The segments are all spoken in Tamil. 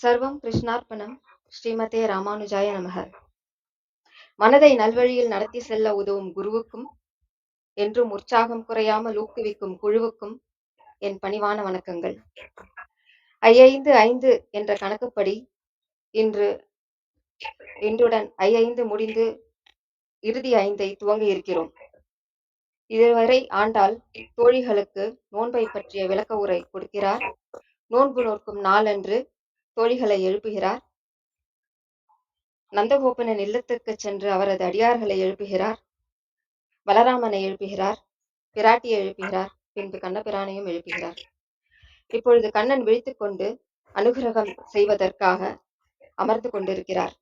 சர்வம் கிருஷ்ணார்ப்பணம் ஸ்ரீமதே ராமானுஜாய நமக. மனதை நல்வழியில் நடத்தி செல்ல உதவும் குருவுக்கும் என்றும் உற்சாகம் குறையாமல் ஊக்குவிக்கும் குழுவுக்கும் என் பணிவான வணக்கங்கள். ஐந்து ஐந்து என்ற கணக்குப்படி இன்று இன்றுடன் ஐந்து முடிந்து இறுதி ஐந்தை துவங்கி இருக்கிறோம். இதுவரை ஆண்டால் தோழிகளுக்கு நோன்பை பற்றிய விளக்க உரை கொடுக்கிறார். நோன்பு நோக்கும் நாளன்று தோழிகளை எழுப்புகிறார். நந்தகோபனின் இல்லத்துக்கு சென்று அவரது அடியார்களை எழுப்புகிறார். பலராமனை எழுப்புகிறார். பிராட்டியை எழுப்புகிறார். பின்பு கண்ணபிரானையும் எழுப்புகிறார். இப்பொழுது கண்ணன் விழித்துக் கொண்டு அனுகிரகம் செய்வதற்காக அமர்ந்து கொண்டிருக்கிறார்.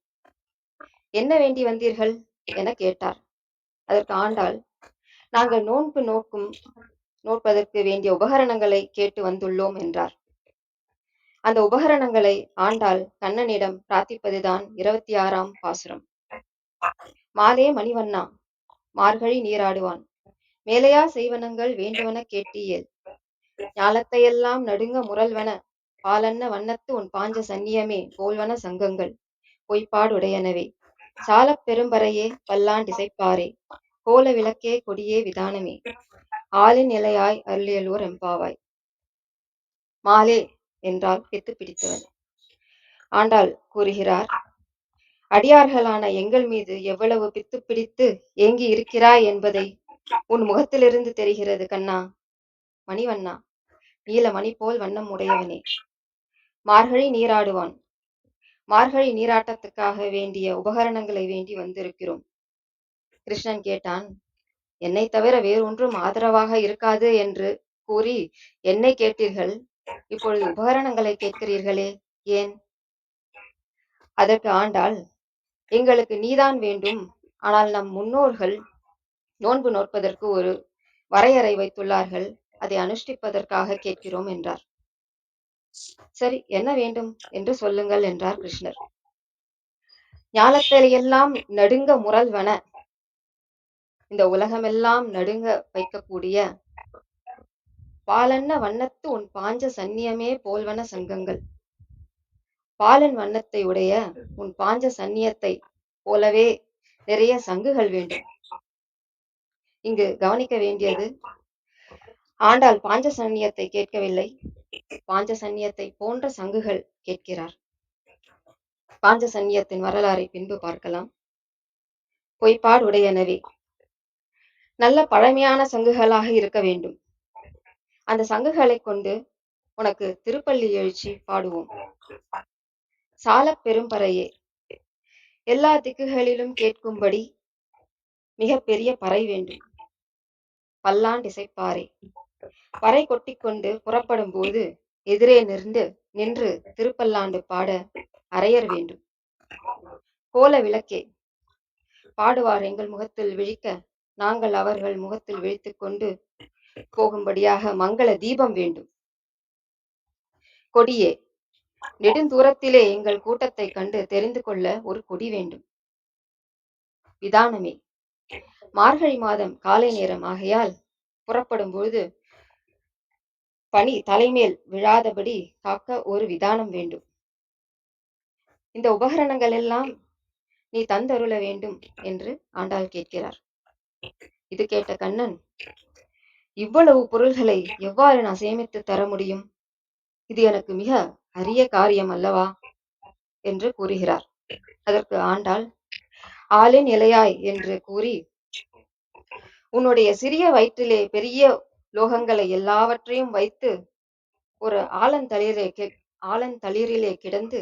என்ன வேண்டி வந்தீர்கள்? என கேட்டார். அதற்கு ஆண்டாள் நாங்கள் நோன்பு நோக்கும் நோட்பதற்கு வேண்டிய உபகரணங்களை கேட்டு வந்துள்ளோம் என்றார். அந்த உபகரணங்களை ஆண்டாள் கண்ணனிடம் பிரார்த்திப்பதுதான் இருபத்தி ஆறாம் பாசுரம். மாலே மணிவண்ணா மார்கழி நீராடுவான். மேலையா செய்வனங்கள் வேண்டுவன கேட்டியல். ஞாலத்தையெல்லாம் நடுங்க முரல்வன பாலன்ன வண்ணத்து உன் பாஞ்ச சன்னியமே போல்வன சங்கங்கள் பொய்ப்பாடுடையனவே சாலப் பெரும்பறையே பல்லாண்டிசைப்பாரே கோல விளக்கே கொடியே விதானமே. ஆளின் நிலையாய் அருளியலூர் எம்பாவாய் மாலே என்றால் பித்து பிடித்தவன். ஆண்டாள் கூறுகிறார் அடியார்களான எங்கள் மீது எவ்வளவு பித்து பிடித்து ஏங்கி இருக்கிறாய் என்பதை உன் முகத்திலிருந்து தெரிகிறது கண்ணா. மணிவண்ணா நீல மணி போல் வண்ணம் உடையவனே. மார்கழி நீராடுவான். மார்கழி நீராட்டத்துக்காக வேண்டிய உபகரணங்களை வேண்டி வந்திருக்கிறோம். கிருஷ்ணன் கேட்டான் என்னை தவிர வேறொன்றும் ஆதரவாக இருக்காது என்று கூறி என்னை கேட்டீர்கள்? இப்பொழுது உபகரணங்களை கேட்கிறீர்களே ஏன்? அதற்கு ஆண்டாள் எங்களுக்கு நீதான் வேண்டும். ஆனால் நம் முன்னோர்கள் நோன்பு நோற்பதற்கு ஒரு வரையறை வைத்துள்ளார்கள். அதை அனுஷ்டிப்பதற்காக கேட்கிறோம் என்றார். சரி என்ன வேண்டும் என்று சொல்லுங்கள் என்றார் கிருஷ்ணர். ஞாலத்திலையெல்லாம் நடுங்க முரல்வன இந்த உலகமெல்லாம் நடுங்க வைக்கக்கூடிய பாலன்ன வண்ணத்து உன் பாஞ்ச சந்நியமே போல்வன சங்கங்கள். பாலன் வண்ணத்தை உடைய உன் பாஞ்ச சந்நியத்தை போலவே நிறைய சங்குகள் வேண்டும். இங்கு கவனிக்க வேண்டியது ஆண்டாள் பாஞ்ச சந்நியத்தை கேட்கவில்லை. பாஞ்ச சந்நியத்தை போன்ற சங்குகள் கேட்கிறார். பாஞ்ச சந்நியத்தின் வரலாறை பின்பு பார்க்கலாம். பொய்ப்பாடுடையனவே நல்ல பழமையான சங்குகளாக இருக்க வேண்டும். அந்த சங்குகளை கொண்டு உனக்கு திருப்பள்ளி எழுச்சி பாடுவோம். சால பெரும்பறையே. எல்லா திக்குகளிலும் கேட்கும்படி மிக பெரிய பறை வேண்டும். பல்லாண்டிசைப்பாறை பறை கொட்டிக்கொண்டு புறப்படும் போது எதிரே நின்று நின்று திருப்பல்லாண்டு பாட அரையர் வேண்டும். கோல விளக்கே. பாடுவார் எங்கள் முகத்தில் விழிக்க நாங்கள் அவர்கள் முகத்தில் விழித்துக் கொண்டு போகும்படியாக மங்கள தீபம் வேண்டும். கொடியே நெடுந்தூரத்திலே எங்கள் கூட்டத்தை கண்டு தெரிந்து கொள்ள ஒரு கொடி வேண்டும். விதானமே மார்கழி மாதம் காலை நேரம் ஆகையால் புறப்படும் பொழுது பனி தலைமேல் விழாதபடி காக்க ஒரு விதானம் வேண்டும். இந்த உபகரணங்கள் எல்லாம் நீ தந்தருள வேண்டும் என்று ஆண்டாள் கேட்கிறார். இது கேட்ட கண்ணன் இவ்வளவு பொருள்களை எவ்வாறு நான் சேமித்து தர முடியும்? இது எனக்கு மிக அரிய காரியம் அல்லவா? என்று கூறுகிறார். அதற்கு ஆண்டாள் ஆளின் இலையாய் என்று கூறி உன்னுடைய சிறிய வயிற்றிலே பெரிய லோகங்களை எல்லாவற்றையும் வைத்து ஒரு ஆலந்தளிரே ஆலந்தளிரிலே கிடந்து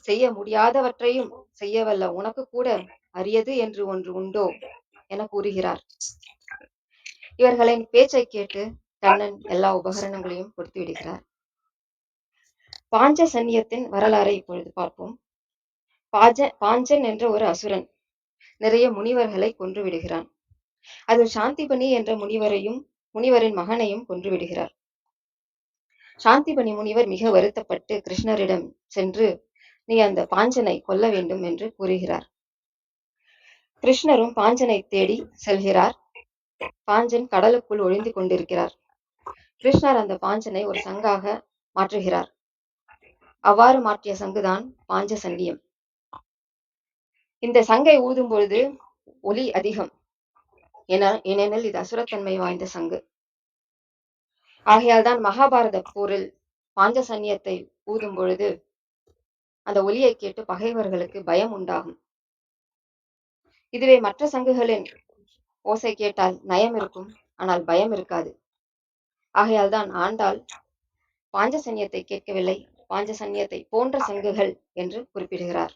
செய்ய முடியாதவற்றையும் செய்யவல்ல உனக்கு கூட அரியது என்று ஒன்று உண்டோ? என கூறுகிறார். இவர்களின் பேச்சை கேட்டு கண்ணன் எல்லா உபகரணங்களையும் கொடுத்து விடுகிறார். பாஞ்ச சன்னியத்தின் வரலாறை இப்பொழுது பார்ப்போம். பாஜ பாஞ்சன் என்ற ஒரு அசுரன் நிறைய முனிவர்களை கொன்று விடுகிறான். அதில் சாந்திபனி என்ற முனிவரையும் முனிவரின் மகனையும் கொன்று விடுகிறார். சாந்திபனி முனிவர் மிக வருத்தப்பட்டு கிருஷ்ணரிடம் சென்று நீ அந்த பாஞ்சனை கொல்ல வேண்டும் என்று கூறுகிறார். கிருஷ்ணரும் பாஞ்சனை தேடி செல்கிறார். பாஞ்சன் கடலுக்குள் ஒளிந்து கொண்டிருக்கிறார். கிருஷ்ணர் அந்த பாஞ்சனை ஒரு சங்காக மாற்றுகிறார். அவ்வாறு மாற்றிய சங்குதான் பாஞ்சசன்னியம் இந்த சங்கை ஊதும் பொழுது ஒலி அதிகம். என ஏனெனில் இது அசுரத்தன்மை வாய்ந்த சங்கு. ஆகையால் தான் மகாபாரத போரில் பாஞ்சசன்னியத்தை ஊதும் பொழுது அந்த ஒலியை கேட்டு பகைவர்களுக்கு பயம் உண்டாகும். இதுவே மற்ற சங்குகளின் ஓசை கேட்டால் நயம் இருக்கும் ஆனால் பயம் இருக்காது. ஆகையால் தான் ஆண்டாள் பாஞ்சசன்யத்தை கேட்கவில்லை பாஞ்சசன்யத்தை போன்ற சங்குகள் என்று குறிப்பிடுகிறார்.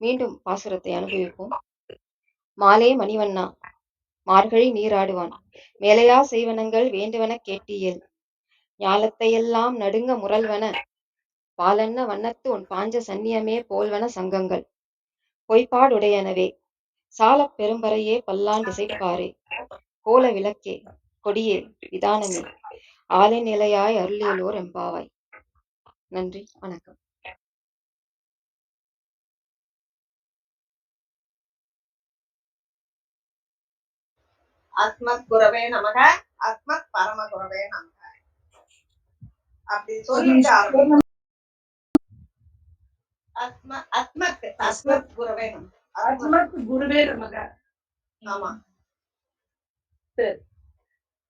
மீண்டும் பாசுரத்தை அனுபவிப்போம். மாலே மணிவண்ணா மார்கழி நீராடுவான் மேலையா செய்வனங்கள் வேண்டுவன கேட்டியல் ஞாலத்தையெல்லாம் நடுங்க முரல்வன பாலன்ன வண்ணத்து உன் பாஞ்ச சன்னியமே போல்வன சங்கங்கள் பொய்ப்பாடுடையனவே சாலப் பெரும்பறையே பல்லாண்டு இசைப்பாரே கோல விளக்கே கொடியே விதானமே ஆலை நிலையாய் அருளியலோர் எம்பாவாய். நன்றி வணக்கம். அஸ்மத் குரவே நமக அஸ்மத் பரம குரவே நமக. அப்படி சொல்லிட்டு ஆரம்பிக்கணும். அஸ்மத் அஸ்மத் குரவே நமக. அஸ்மத் குருவே நமக. ஆமா. சரி.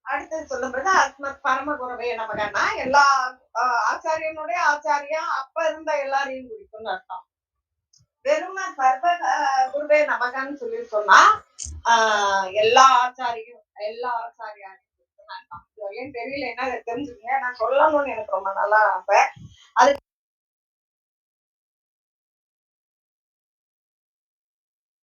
அடுத்தது சொல்லும்போது அஸ்மத் பரம குரவே நமகன்னா எல்லா ஆச்சாரியனுடைய ஆச்சாரியா அப்ப இருந்த எல்லாரையும் குறிக்கும்னு அர்த்தம். வெறும சர்வ குருவே நமகன்னு சொல்லி சொன்னா ஆஹ், எல்லா ஆச்சாரியும் எல்லா ஆச்சாரியாரையும் வரையும் தெரியல என்ன தெரிஞ்சுக்கங்க. நான் சொல்லணும்னு எனக்கு ரொம்ப நல்லா ஆசை.